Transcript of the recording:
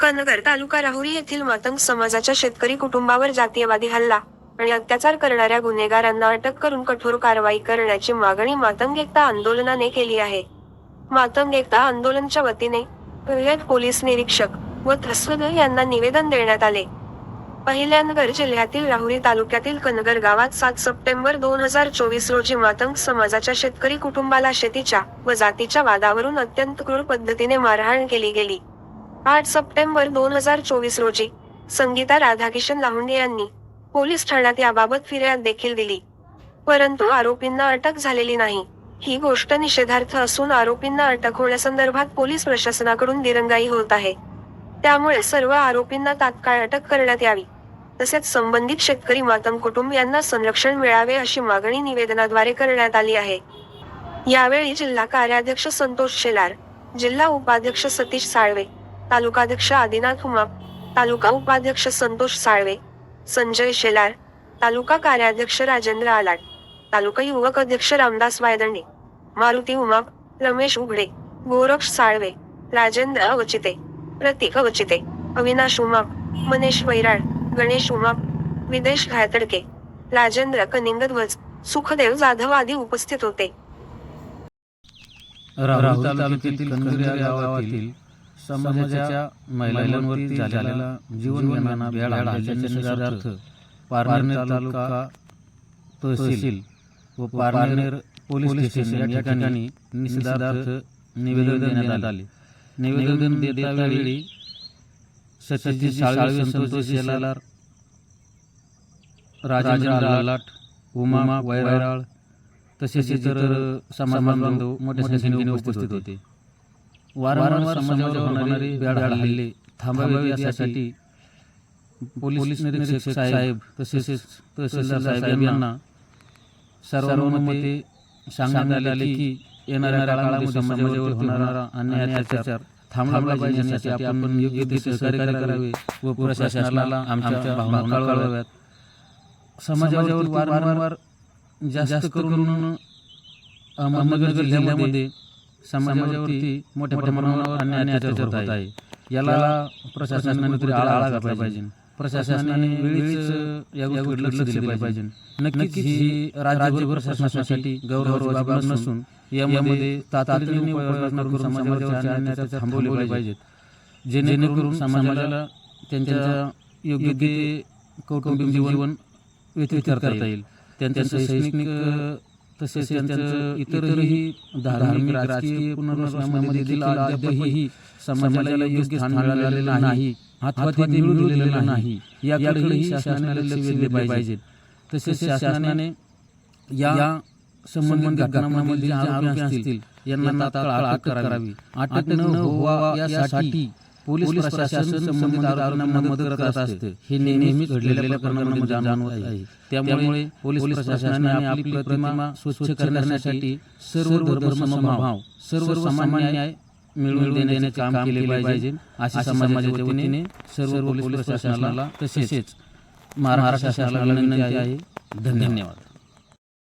कनगर तालुका राहुरी येथील मातंग समाजाच्या शेतकरी कुटुंबावर जातीयवादी हल्ला आणि अत्याचार करणाऱ्या गुन्हेगारांना अटक करून कठोर कारवाई करण्याची मागणी मातंग एकता आंदोलनाने केली आहे. मातंग एकता आंदोलनच्या वतीने पोलीस निरीक्षक व थस्वद यांना निवेदन देण्यात आले. पहिल्यानगर जिल्ह्यातील राहुरी तालुक्यातील कनगर गावात सात सप्टेंबर दोन हजार चोवीस रोजी मातंग समाजाच्या शेतकरी कुटुंबाला शेतीच्या व जातीच्या वादावरून अत्यंत क्रूर पद्धतीने मारहाण केली गेली. आठ सप्टेंबर दोन हजार चोवीस रोजी संगीता राधाकिशन लाहुंडे यांनी पोलीस ठाण्यात याबाबत फिर्याद देखील दिली. परंतु आरोपींना अटक झालेली नाही. ही गोष्ट निषेधार्थ असून आरोपींना अटक होण्यासंदर्भात पोलीस प्रशासनाकडून दिरंगाई होत आहे. त्यामुळे सर्व आरोपींना तात्काळ अटक करण्यात यावी. तसेच संबंधित शेतकरी मातम कुटुंबियांना संरक्षण मिळावे अशी मागणी निवेदनाद्वारे करण्यात आली आहे. यावेळी जिल्हा कार्याध्यक्ष संतोष शेलार जिल्हा उपाध्यक्ष सतीश साळवे तालुकाध्यक्ष आदिनाथ उमाप तालुका उपाध्यक्ष संतोष साळवे संजय शेलार तालुका कार्याध्यक्ष राजेंद्र आलाट तालुका युवक अध्यक्ष रामदास वायदंडे मारुती उमाप रमेश उघडे गोरक्ष साळवे राजेंद्र अवचिते प्रतीक अवचिते अविनाश उमाप मनेश वैराळ गणेश उमाप विदेश घायतडके राजेंद्र कनिंगध्वज सुखदेव जाधव आदी उपस्थित होते. राहुल तालुक्यातील कनगर या गावातील समाजाच्या महिलांवरती झालेला जीवन विमाना भेड हल्ल्याच्या निषेधार्थ पारनेर तालुका तहसील व पारनेर पोलीस स्टेशन या ठिकाणी निषेधार्थ निवेदन देण्यात आले. निवेदन देतावेळी साळवे संतोष शेलार राजेंद्र आलाट उमा वैराळ तसेच इतर समाज बांधव मोठ्या संख्येने उपस्थित होते. वारंवार समाजावर होणारे हल्ले थांबावे यासाठी पोलीस निरीक्षक साहेब तसेच तहसीलदार साहेब यांना सर्वानुमते सांगण्यात आले की येणाऱ्या काळामध्ये समाजावर होणारा अन्याय अत्याचार थांबला पाहिजे यासाठी आपण योग्य ते सहकार्य करावे व प्रशासनाला आमच्या भावना कळवाव्यात. समाजावर वारंवार जास्त करून अहमदनगर जिल्ह्यामध्ये समाजावरती मोठ्या प्रमाणावर अन्याय अत्याचार होत आहे. याला प्रशासनाने तरी आळा घातला पाहिजे. प्रशासनाने वेळीच या लक्ष दिले पाहिजे. नक्कीच ही राज्यभर प्रशासनासाठी गौरवाची बाब नसून यामध्ये तातडीने उपाययोजना करून समाजावरचे अन्याय थांबवले पाहिजेत. जेणेकरून समाजाला त्यांच्या योग्य ते कौटुंबिक जीवन व्यतीत करता येईल. त्यांचं शैक्षणिक तसेच त्यांचं इतरही धार्मिक राजकीय पुनर्वसनामध्ये देखील अद्यापही समाजाला योग्य स्थान मिळालेलं नाही. अथवा ते मिळू दिलेलं नाही. याकडेही शासनाने लक्ष पाहिजे. तसेच शासनाने या संबंधित घटनांमध्ये जे आरोपी असतील यांना तात्काळ अटक करावी. अटक न व्हावा यासाठी पोलीस प्रशासन संबंधित मदत करत असते. हे नेहमीच घडलेल्या प्रकरणांमध्ये जाणवत आहे. त्यामुळे पोलीस प्रशासनाने आपली प्रतिमा स्वच्छ करण्यासाठी सर्व सर्व सामान्य न्याय मिळवून देण्याचे काम केले पाहिजे. अशी समाजाच्या वतीने सर्व पोलीस प्रशासनाला तसेच महाराष्ट्र शासनाला विनंती आहे. धन्यवाद.